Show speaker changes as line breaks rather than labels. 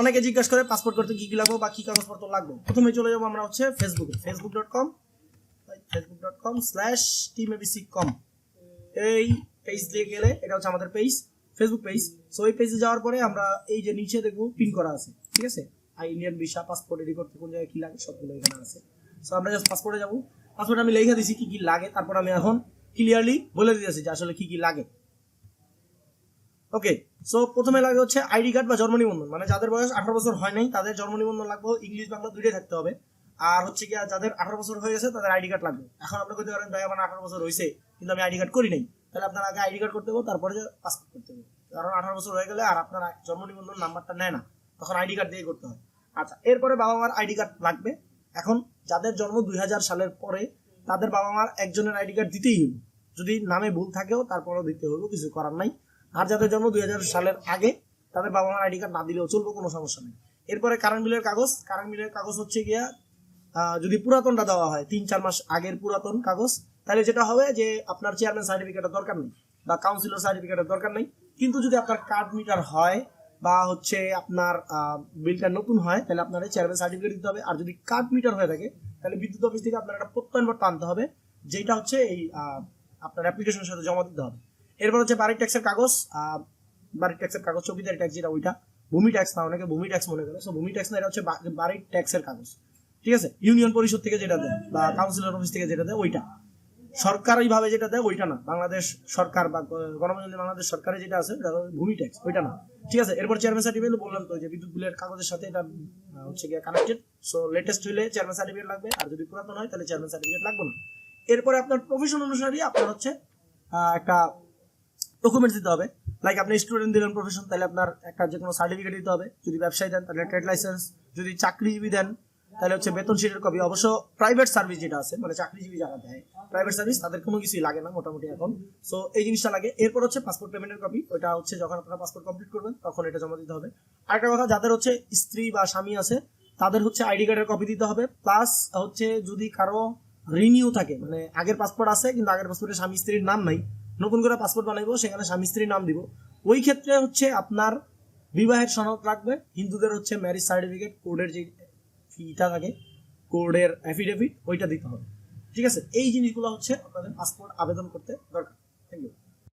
অনেকে জিজ্ঞাসা করে পাসপোর্ট করতে কি কি লাগবে বা কি কাগজপত্র লাগবে। প্রথমে চলে যাব আমরা হচ্ছে ফেসবুকে Facebook dot com Facebook dot com slash team ABC com এই পেজ দিয়ে গেলে, এটা হচ্ছে আমাদের পেজ ফেসবুক পেজ সো এই পেজে যাওয়ার পরে আমরা এই যে নিচে দেখব পিন করা আছে, ঠিক আছে? আর ইন্ডিয়ান ভিসা পাসপোর্ট রেডি করতে কোন জায়গায় কি লাগে সবগুলো এখানে আছে। সো আমরা জাস্ট পাসপোর্টে যাব। পাসপোর্ট আমি লিখে দিছি কি কি লাগে, তারপর আমি এখন ক্লিয়ারলি বলে দিতেছি যে আসলে কি কি লাগে। ওকে সো প্রথমে লাগে হচ্ছে আইডি কার্ড বা জন্ম নিবন্ধন। মানে যাদের বয়স আঠারো বছর হয় নাই, তাদের জন্ম নিবন্ধন লাগবে, ইংলিশ, বাংলা দুইটাই থাকতে হবে। আর হচ্ছে কি যাদের আঠারো বছর হয়ে গেছে, তাদের আইডি কার্ড লাগবে। এখন আপনি কইতে পারেন, ভাই, আমার আঠারো বছর হয়েছে কিন্তু আমি আইডি কার্ড করি নাই। তাহলে আপনার আগে আইডি কার্ড করতে হবে, তারপরে পাসপোর্ট করতে হবে। কারণ আঠারো বছর হয়ে গেলে আর আপনার জন্ম নিবন্ধন নাম্বারটা নেয় না। তখন আইডি কার্ড দিয়ে করতে হয়। আচ্ছা এরপরে বাবা মার আইডি কার্ড লাগবে। এখন যাদের জন্ম দুই হাজার সালের পরে, তাদের বাবা মার একজনের আইডি কার্ড দিতেই হবে। যদি নামে ভুল থাকেও, তারপরেও দিতে হবে, কিছু করার নাই। আর যাদের জন্ম দুই হাজার সালের আগে, তাদের বাবা মার আইডি কার্ড না দিলেও চলবে, কোনো সমস্যা নেই। এরপরে কারেন্ট বিলের কাগজ। কারেন্ট বিলের কাগজ হচ্ছে গিয়া যদি পুরাতনটা দেওয়া হয়, তিন, চার মাস আগের পুরাতন কাগজ, তাহলে যেটা হবে যে আপনার চেয়ারম্যান সার্টিফিকেটের দরকার নেই বা কাউন্সিলর সার্টিফিকেটের দরকার নেই। কিন্তু যদি আপনার কার্ড মিটার হয় বা হচ্ছে আপনার বিলটা নতুন হয়, তাহলে আপনার চেয়ারম্যান সার্টিফিকেট দিতে হবে। আর যদি কার্ড মিটার হয়ে থাকে, তাহলে বিদ্যুৎ অফিস থেকে আপনার একটা প্রত্যয়নপত্র আনতে হবে যেটা হচ্ছে এই আপনার অ্যাপ্লিকেশনের সাথে জমা দিতে হবে। এরপর হচ্ছে বাড়ির ট্যাক্সের কাগজ বাড়ির ট্যাক্সের কাগজ, চৌকিদারি ট্যাক্স যেটা ওইটা, ভূমি ট্যাক্স না, অনেকে ভূমি ট্যাক্স মনে করে সো ভূমি ট্যাক্স না, এটা হচ্ছে বাড়ির ট্যাক্সের কাগজ। ঠিক আছে? ইউনিয়ন পরিষদ থেকে যেটা দেয়, বা কাউন্সিলর অফিস থেকে যেটা দেয়, ওইটা। সরকারিভাবে যেটা দেয়, ওইটা না। বাংলাদেশ সরকার বা গণপ্রজাতন্ত্রী বাংলাদেশ সরকারে যেটা আছে ভূমি ট্যাক্স ওইটা না। ঠিক আছে? এরপর চেয়ারম্যান সার্টিফিকেট বললাম তো যে বিদ্যুৎ বিলের কাগজের সাথে এটা হচ্ছে গিয়ে কানেক্টেড সো লেটেস্ট হলে চেয়ারম্যান সার্টিফিকেট লাগবে, আর যদি পুরাতন হয়, তাহলে চেয়ারম্যান সার্টিফিকেট লাগবে না। এরপরে আপনার প্রফেশন অনুসারে আপনার হচ্ছে একটা ডকুমেন্টস দিতে হবে। লাইক আপনি স্টুডেন্ট দিলেন প্রফেশন তাহলে আপনার একটা যে কোনো সার্টিফিকেট দিতে হবে। যদি ব্যবসায়ী দেন, তাহলে ট্রেড লাইসেন্স যদি চাকরিজীবী দেন, তাহলে হচ্ছে বেতন শিটের কপি অবশ্য প্রাইভেট সার্ভিস যেটা আছে মানে চাকরিজীবী যারা দেয় প্রাইভেট সার্ভিস তাদের কোনো কিছুই লাগে না মোটামুটি এখন। সো এই জিনিসটা লাগে। এরপর হচ্ছে পাসপোর্ট পেমেন্টের কপি ওটা হচ্ছে যখন আপনারা পাসপোর্ট কমপ্লিট করবেন, তখন এটা জমা দিতে হবে। আরেকটা কথা, যাদের হচ্ছে স্ত্রী বা স্বামী আছে, তাদের হচ্ছে আইডি কার্ডের কপি দিতে হবে। প্লাস হচ্ছে যদি কারও রিনিউ থাকে মানে আগের পাসপোর্ট আছে, কিন্তু আগের পাসপোর্টে স্বামী স্ত্রীর নাম নাই নতুন করে পাসপোর্ট বানাইবো, সেখানে স্বামী স্ত্রীর নাম দিব। ওই ক্ষেত্রে হচ্ছে আপনার বিবাহের সনদ রাখবে হিন্দুদের হচ্ছে ম্যারেজ সার্টিফিকেট কোর্টের যে ফিটা থাকে কোর্টের অ্যাফিডেভিট ওইটা দিতে হবে। ঠিক আছে? এই জিনিসগুলো হচ্ছে আপনাদের পাসপোর্ট আবেদন করতে দরকার। Thank you